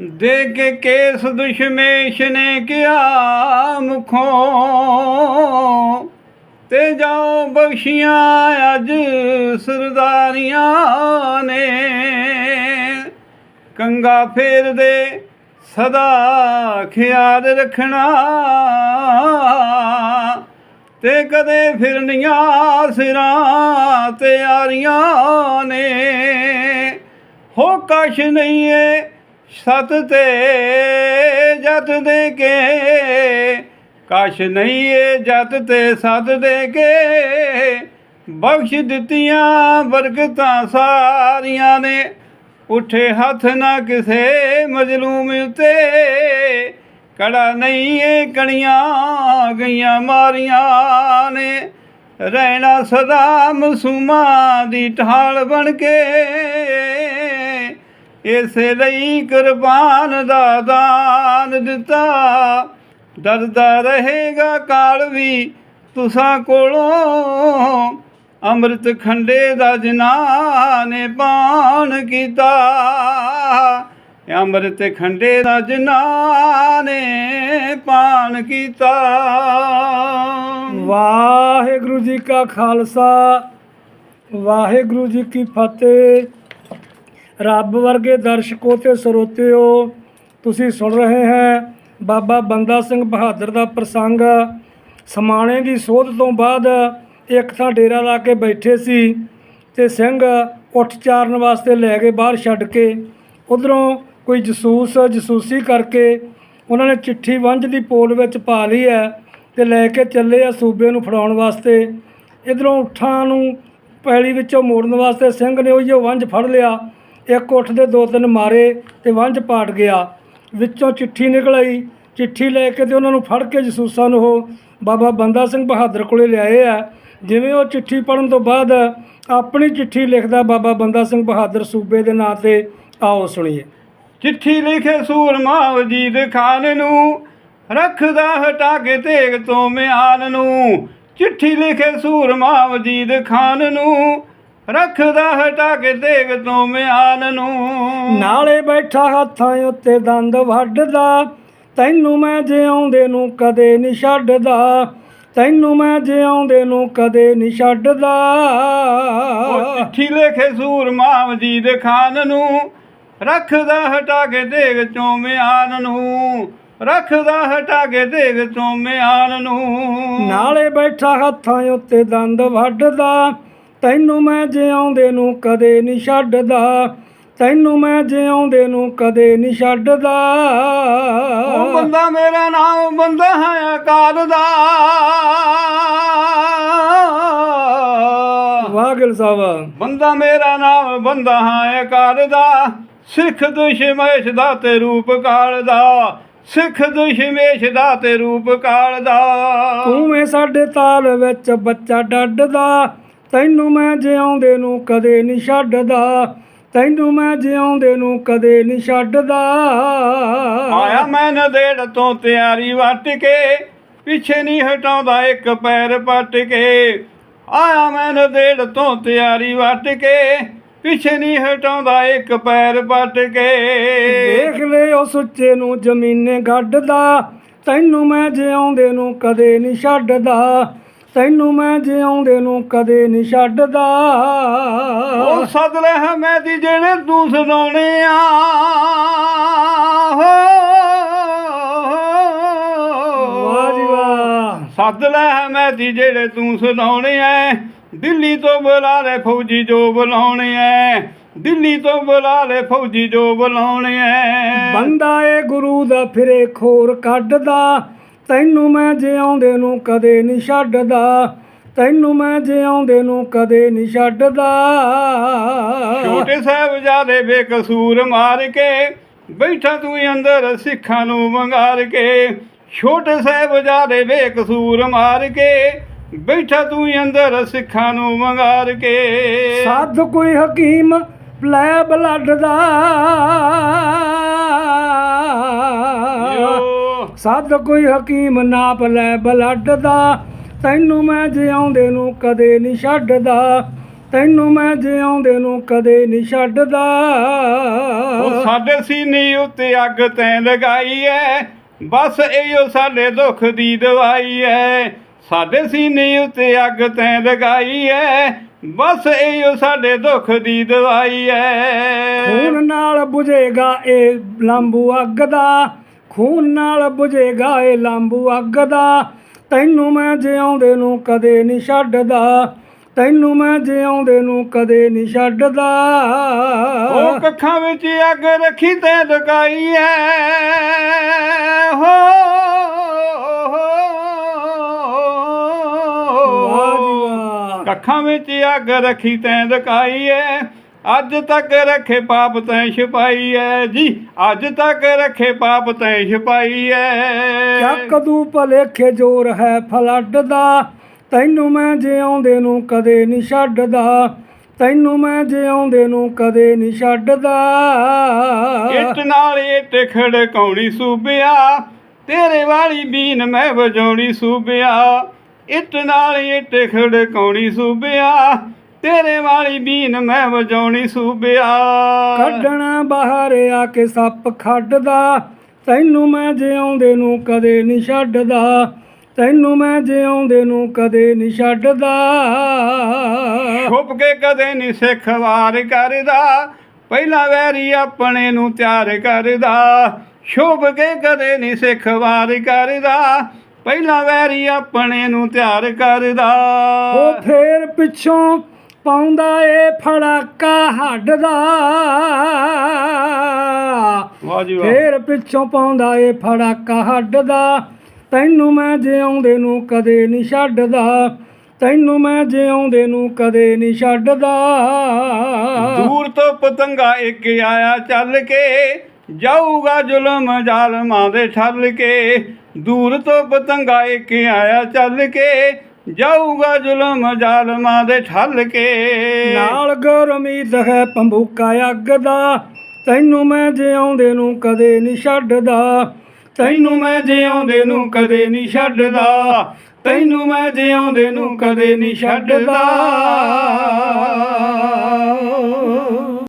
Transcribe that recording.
ਦੇ ਕੇਸ ਦੁਸ਼ਮੇਸ਼ ਨੇ ਕਿਹਾ ਮੁਖੋਂ, ਤੇ ਜਾਓ ਬਖਸ਼ੀਆਂ ਅੱਜ ਸਰਦਾਰੀਆਂ ਨੇ। ਕੰਗਾ ਫੇਰਦੇ ਸਦਾ ਖਿਆਲ ਰੱਖਣਾ, ਤੇ ਕਦੇ ਫਿਰਨੀਆਂ ਸਿਰਾਂ ਤੇ ਆਰੀਆਂ ਨੇ। ਹੋ ਕਸ਼ ਨਹੀਂ ਏ ਸਤ ਤੇ ਜਤ ਦੇ ਕੇ, ਕਸ਼ ਨਹੀਂ ਏ ਜਤ ਤੇ ਸਤ ਦੇ ਕੇ। ਬਖਸ਼ ਦਿੱਤੀਆਂ ਬਰਕਤਾਂ ਸਾਰੀਆਂ ਨੇ, ਉਠੇ ਹੱਥ ਨਾ ਕਿਸੇ ਮਜਲੂਮ ਉਤੇ। ਕੜਾ ਨਹੀਂ ਏ ਕਣੀਆਂ ਗਈਆਂ ਮਾਰੀਆਂ ਨੇ, ਰਹਿਣਾ ਸਦਾ ਮਸੂਮਾਂ ਦੀ ਢਾਲ ਬਣ ਕੇ। ਇਸੇ ਲਈ ਕੁਰਬਾਨ ਦਾ ਦਾਨ ਦਿੱਤਾ। ਡਰਦਾ ਰਹੇਗਾ ਕਾਲ ਵੀ ਤੁਸਾਂ ਕੋਲੋਂ। ਅੰਮ੍ਰਿਤ ਖੰਡੇ ਦਾ ਜਿਨ੍ਹਾਂ ਨੇ ਪਾਣ ਕੀਤਾ। ਅੰਮ੍ਰਿਤ ਖੰਡੇ ਦਾ ਜਿਨ੍ਹਾਂ ਨੇ ਪਾਣ ਕੀਤਾ। ਵਾਹਿਗੁਰੂ ਜੀ ਕਾ ਖਾਲਸਾ, ਵਾਹਿਗੁਰੂ ਜੀ ਕੀ ਫਤਿਹ। ਰੱਬ ਵਰਗੇ ਦਰਸ਼ਕੋ ਤੇ ਸਰੋਤਿਓ, ਤੁਸੀਂ ਸੁਣ ਰਹੇ ਹੈ ਬਾਬਾ ਬੰਦਾ ਸਿੰਘ ਬਹਾਦਰ ਦਾ ਪ੍ਰਸੰਗ। ਸਮਾਣੇ ਦੀ ਸੋਧ ਤੋਂ ਬਾਅਦ ਇੱਕ ਥਾਂ ਡੇਰਾ ਲਾ ਕੇ ਬੈਠੇ ਸੀ ਤੇ ਸਿੰਘ ਉੱਠ ਚਾਰਨ ਵਾਸਤੇ ਲੈ ਗਏ ਬਾਹਰ ਛੱਡ ਕੇ ਉਧਰੋਂ ਕੋਈ ਜਸੂਸ ਜਸੂਸੀ ਕਰਕੇ ਉਹਨਾਂ ਨੇ ਚਿੱਠੀ ਵੰਝ ਦੀ ਪੋਲ ਵਿੱਚ ਪਾ ਲਈ ਹੈ ਤੇ ਲੈ ਕੇ ਚੱਲੇ ਆ ਸੂਬੇ ਨੂੰ ਫੜਾਉਣ ਵਾਸਤੇ। ਇਧਰੋਂ ਉੱਠਾਂ ਨੂੰ ਪੈਲੀ ਵਿੱਚੋਂ ਮੋੜਨ ਵਾਸਤੇ ਸਿੰਘ ਨੇ ਉਹੀ ਵੰਝ ਫੜ ਲਿਆ। ਇੱਕ ਉੱਠ ਦੇ ਦੋ ਤਿੰਨ ਮਾਰੇ ਤੇ ਵੰਝ ਪਾਟ ਗਿਆ। ਵਿੱਚੋਂ ਚਿੱਠੀ ਨਿਕਲ ਆਈ ਚਿੱਠੀ ਲੈ ਕੇ ਤੇ ਉਹਨਾਂ ਨੂੰ ਫੜ ਕੇ ਜਸੂਸਾਂ ਨੂੰ ਉਹ ਬਾਬਾ ਬੰਦਾ ਸਿੰਘ ਬਹਾਦਰ ਕੋਲੇ ਲਿਆਏ ਆ। ਜਿਵੇਂ ਉਹ ਚਿੱਠੀ ਪੜਨ ਤੋਂ ਬਾਅਦ ਆਪਣੀ ਚਿੱਠੀ ਲਿਖਦਾ ਬਾਬਾ ਬੰਦਾ ਸਿੰਘ ਬਹਾਦਰ ਸੂਬੇ ਦੇ ਨਾਂ ਤੇ ਆਓ ਸੁਣੀਏ। ਚਿੱਠੀ ਲਿਖੇ ਸੂਰਮਾ ਵਜੀਦ ਖਾਨ ਨੂੰ, ਰੱਖਦਾ ਹਟਾ ਕੇ ਤੇਗ ਤੋਂ ਮਿਆਨ ਨੂੰ। ਚਿੱਠੀ ਲਿਖੇ ਸੂਰਮਾ ਵਜੀਦ ਖਾਨ ਨੂੰ ਰੱਖਦਾ ਹਟਾ ਕੇ ਤੇਗ ਤੋਂ ਮਿਆਨ ਨੂੰ। ਨਾਲੇ ਬੈਠਾ ਹੱਥਾਂ ਉੱਤੇ ਦੰਦ ਵੱਢਦਾ ਤੈਨੂੰ ਮੈਂ ਜਿਉਂਦੇ ਨੂੰ ਕਦੇ ਨਹੀਂ ਛੱਡਦਾ ਤੈਨੂੰ ਮੈਂ ਜਿਉਂਦੇ ਨੂੰ ਕਦੇ ਨਹੀਂ ਛੱਡਦਾ। ਉਹ ਚਿੱਠੀ ਲਿਖੇ ਸੂਰਮਾ ਵਜੀਦ ਖਾਨ ਨੂੰ ਰੱਖਦਾ ਹਟਾ ਕੇ ਤੇਗ ਤੋਂ ਮਿਆਨ ਨੂੰ। ਰੱਖਦਾ ਹਟਾ ਕੇ ਤੇਗ ਤੋਂ ਮਿਆਨ ਨੂੰ। ਨਾਲੇ ਬੈਠਾ ਹੱਥਾਂ ਉੱਤੇ ਦੰਦ ਵੱਢਦਾ ਤੈਨੂੰ ਮੈਂ ਜਿਉਂਦੇ ਨੂੰ ਕਦੇ ਨਹੀਂ ਛੱਡਦਾ ਤੈਨੂੰ ਮੈਂ ਜਿਉਂਦੇ ਨੂੰ ਕਦੇ ਨਹੀਂ ਛੱਡਦਾ। ਉਹ ਬੰਦਾ ਮੇਰਾ ਨਾਮ ਬੰਦਾ ਹੈ ਅਕਾਲ ਦਾ। ਵਾਗਲ ਸਾਹਿਬ। ਬੰਦਾ ਮੇਰਾ ਨਾਮ ਬੰਦਾ ਹੈ ਅਕਾਲ ਦਾ। ਸਿੱਖ ਦੁਸ਼ਮੇਸ਼ ਦਾ ਤੇ ਰੂਪ ਕਾਲ ਦਾ। ਸਿੱਖ ਦੁਸ਼ਮੇਸ਼ ਦਾ ਤੇ ਰੂਪ ਕਾਲ ਦਾ। ਤੂੰ ਮੈਂ ਸਾਡੇ ਤਾਲ ਵਿੱਚ ਬੱਚਾ ਡੱਡਦਾ। ਤੈਨੂੰ ਮੈਂ ਜਿਉਂਦੇ ਨੂੰ ਕਦੇ ਨਹੀਂ ਛੱਡਦਾ। ਤੈਨੂੰ ਮੈਂ ਜਿਉਂਦੇ ਨੂੰ ਕਦੇ ਨਹੀਂ ਛੱਡਦਾ। ਆਇਆ ਮੈਂ ਨਦੇੜ ਤੋਂ ਤਿਆਰੀ ਵੱਟ ਕੇ ਪਿੱਛੇ ਨਹੀਂ ਹਟਾਉਂਦਾ ਇੱਕ ਪੈਰ ਪੱਟ ਕੇ। ਆਇਆ ਮੈਂ ਨਦੇੜ ਤੋਂ ਤਿਆਰੀ ਵੱਟ ਕੇ ਪਿੱਛੇ ਨਹੀਂ ਹਟਾਉਂਦਾ ਇੱਕ ਪੈਰ ਪੱਟ ਕੇ। ਦੇਖ ਲੈ ਉਹ ਸੁੱਚੇ ਨੂੰ ਜ਼ਮੀਨੇ ਗੱਡਦਾ। ਤੈਨੂੰ ਮੈਂ ਜਿਉਂਦੇ ਨੂੰ ਕਦੇ ਨਹੀਂ ਛੱਡਦਾ। ਤੈਨੂੰ ਮੈਂ ਜਿਉਂਦੇ ਨੂੰ ਕਦੇ ਨਹੀਂ ਛੱਡਦਾ। ਉਹ ਸਦ ਲੈ ਹਮੇ ਦੀ ਜਿਹੜੇ ਤੂੰ ਸਦਾਉਣੇ ਆ। ਵਾਹ ਜੀ ਵਾਹ। ਸੱਦ ਲੈ ਹਮੇ ਦੀ ਜਿਹੜੇ ਤੂੰ ਸਦਾਉਣੇ ਐ ਦਿੱਲੀ ਤੋਂ ਬੁਲਾ ਲੈ ਫੌਜੀ ਜੋ ਬੁਲਾਉਣੇ ਐ ਦਿੱਲੀ ਤੋਂ ਬੁਲਾ ਲੈ ਫੌਜੀ ਜੋ ਬੁਲਾਉਣੇ ਐ ਬੰਦਾ ਏ ਗੁਰੂ ਦਾ ਫਿਰੇ ਖੋਰ ਕੱਢਦਾ। ਤੈਨੂੰ ਮੈਂ ਜਿਉਂਦੇ ਨੂੰ ਕਦੇ ਨਹੀਂ ਛੱਡਦਾ ਤੈਨੂੰ ਮੈਂ ਜਿਉਂਦੇ ਨੂੰ ਕਦੇ ਨਹੀਂ ਛੱਡਦਾ। ਛੋਟੇ ਸਾਹਿਬਜ਼ਾਦੇ ਬੇਕਸੂਰ ਮਾਰ ਕੇ ਬੈਠਾ ਤੂੰ ਅੰਦਰ ਸਿੱਖਾਂ ਨੂੰ ਮੰਗਾਰ ਕੇ। ਛੋਟੇ ਸਾਹਿਬਜ਼ਾਦੇ ਬੇਕਸੂਰ ਮਾਰ ਕੇ ਬੈਠਾ ਤੂੰ ਅੰਦਰ ਸਿੱਖਾਂ ਨੂੰ ਮੰਗਾਰ ਕੇ। ਸਾਧ ਕੋਈ ਹਕੀਮ ਲੈ ਬਲੱਡ ਦਾ। ਸਾਧ ਕੋਈ ਹਕੀਮ ਨਾਪ ਲੈ ਬਲੱਡ ਦਾ। ਤੈਨੂੰ ਮੈਂ ਜਿਉਂਦੇ ਨੂੰ ਕਦੇ ਨਹੀਂ ਛੱਡਦਾ। ਤੈਨੂੰ ਮੈਂ ਜਿਉਂਦੇ ਨੂੰ ਕਦੇ ਨਹੀਂ ਛੱਡਦਾ। ਉਹ ਸਾਡੇ ਸੀਨੇ ਉੱਤੇ ਅੱਗ ਤੈਂ ਲਗਾਈ ਐ। ਬਸ ਇਹੋ ਸਾਡੇ ਦੁੱਖ ਦੀ ਦਵਾਈ ਐ। ਸਾਡੇ ਸੀਨੇ ਉੱਤੇ ਅੱਗ ਤੈਂ ਲਗਾਈ ਐ। ਬਸ ਇਹੋ ਸਾਡੇ ਦੁੱਖ ਦੀ ਦਵਾਈ ਐ। ਖੂਨ ਨਾਲ 부ਝੇਗਾ ਇਹ ਲੰਬੂ ਅੱਗ ਦਾ। ਖੂਨ ਨਾਲ 부ਝੇਗਾ ਇਹ ਲੰਬੂ ਅੱਗ ਦਾ। ਤੈਨੂੰ ਮੈਂ ਜਿਉਂਦੇ ਨੂੰ ਕਦੇ ਨਹੀਂ ਛੱਡਦਾ। ਤੈਨੂੰ ਮੈਂ ਜਿਉਂਦੇ ਨੂੰ ਕਦੇ ਨਹੀਂ ਛੱਡਦਾ। ਉਹ ਕੱਖਾਂ ਵਿੱਚ ਅੱਗ ਰੱਖੀ ਤੇ ਲਗਾਈ ਐ। ਹੋ ਵਾਹ ਜੀ ਵਾਹ। ਕੱਖਾਂ ਵਿੱਚ ਅੱਗ ਰੱਖੀ ਤੈਂ ਲਗਾਈ ਐ। ਅੱਜ ਤੱਕ ਰੱਖੇ ਪਾਪ ਤੈਂ ਛਪਾਈ ਐ ਜੀ। ਅੱਜ ਤੱਕ ਰੱਖੇ ਪਾਪ ਤੈਂ ਛਪਾਈ ਐ। ਚੱਕ ਦੂ ਭਲੇਖੇ ਜੋਰ ਹੈ ਫਲੱਡ ਦਾ ਤੈਨੂੰ ਮੈਂ ਜਿਉਂਦੇ ਨੂੰ ਕਦੇ ਨਹੀਂ ਛੱਡਦਾ। ਤੈਨੂੰ ਮੈਂ ਜਿਉਂਦੇ ਨੂੰ ਕਦੇ ਨਹੀਂ ਛੱਡਦਾ। ਇੱਟ ਨਾਲ ਇੱਟ ਖੜਕਾਉਣੀ ਸੂਬਿਆ। ਤੇਰੇ ਵਾਲੀ ਬੀਨ ਮੈਂ ਵਜਾਉਣੀ ਸੂਬਿਆ। ਇੱਟ ਨਾਲ ਇੱਟ ਖੜਕਾਉਣੀ ਸੂਬਿਆ। ਤੇਰੇ ਵਾਲੀ ਬੀਨ ਮੈਂ ਵਜਾਉਣੀ ਸੂਬਿਆ। ਕੱਢਣਾ ਬਾਹਰ ਆ ਕੇ ਸੱਪ ਖੱਡਦਾ ਤੈਨੂੰ ਮੈਂ ਜਿਉਂਦੇ ਨੂੰ ਕਦੇ ਨਹੀਂ ਛੱਡਦਾ ਤੈਨੂੰ ਮੈਂ ਜਿਉਂਦੇ ਨੂੰ ਕਦੇ ਨਹੀਂ ਛੱਡਦਾ। ਛੁਪ ਕੇ ਕਦੇ ਨਹੀਂ ਸਿੱਖ ਵਾਰ ਕਰਦਾ ਪਹਿਲਾ ਵੈਰੀ ਆਪਣੇ ਨੂੰ ਤਿਆਰ ਕਰਦਾ। ਛੁਪ ਕੇ ਕਦੇ ਨਹੀਂ ਸਿੱਖ ਵਾਰ ਕਰਦਾ ਪਹਿਲਾ ਵੈਰੀ ਆਪਣੇ ਨੂੰ ਤਿਆਰ ਕਰਦਾ। ਉਹ ਫੇਰ ਪਿੱਛੋਂ ਪਾਉਂਦਾ ਏ ਫੜਾਕਾ ਹੱਡ ਦਾ ਫੇਰ ਪਿੱਛੋਂ ਪਾਉਂਦਾ ਏ ਫੜਾਕਾ ਹੱਡ ਦਾ ਤੈਨੂੰ ਮੈਂ ਜਿਉਂਦੇ ਨੂੰ ਕਦੇ ਨਹੀਂ ਛੱਡਦਾ। ਤੈਨੂੰ ਮੈਂ ਜਿਉਂਦੇ ਨੂੰ ਕਦੇ ਨਹੀਂ ਛੱਡਦਾ। ਦੂਰ ਤੋਂ ਪਤੰਗਾ ਇੱਕ ਆਇਆ ਚੱਲ ਕੇ ਜਾਊਗਾ ਜ਼ੁਲਮ ਜ਼ਾਲਮਾਂ ਦੇ ਠੱਲ ਕੇ। ਦੂਰ ਤੋਂ ਪਤੰਗਾ ਇੱਕ ਆਇਆ ਚੱਲ ਕੇ ਜਾਊਗਾ ਜ਼ੁਲਮ ਜ਼ਾਲਮਾਂ ਦੇ ਠੱਲ ਕੇ। ਨਾਲ ਗੁਰਮੀਤ ਹੈ ਪੰਬੂਕਾ ਅੱਗ ਦਾ ਤੈਨੂੰ ਮੈਂ ਜਿਉਂਦੇ ਨੂੰ ਕਦੇ ਨਹੀਂ ਛੱਡਦਾ। ਤੈਨੂੰ ਮੈਂ ਜਿਉਂਦੇ ਨੂੰ ਕਦੇ ਨਹੀਂ ਛੱਡਦਾ। ਤੈਨੂੰ ਮੈਂ ਜਿਉਂਦੇ ਨੂੰ ਕਦੇ ਨਹੀਂ ਛੱਡਦਾ।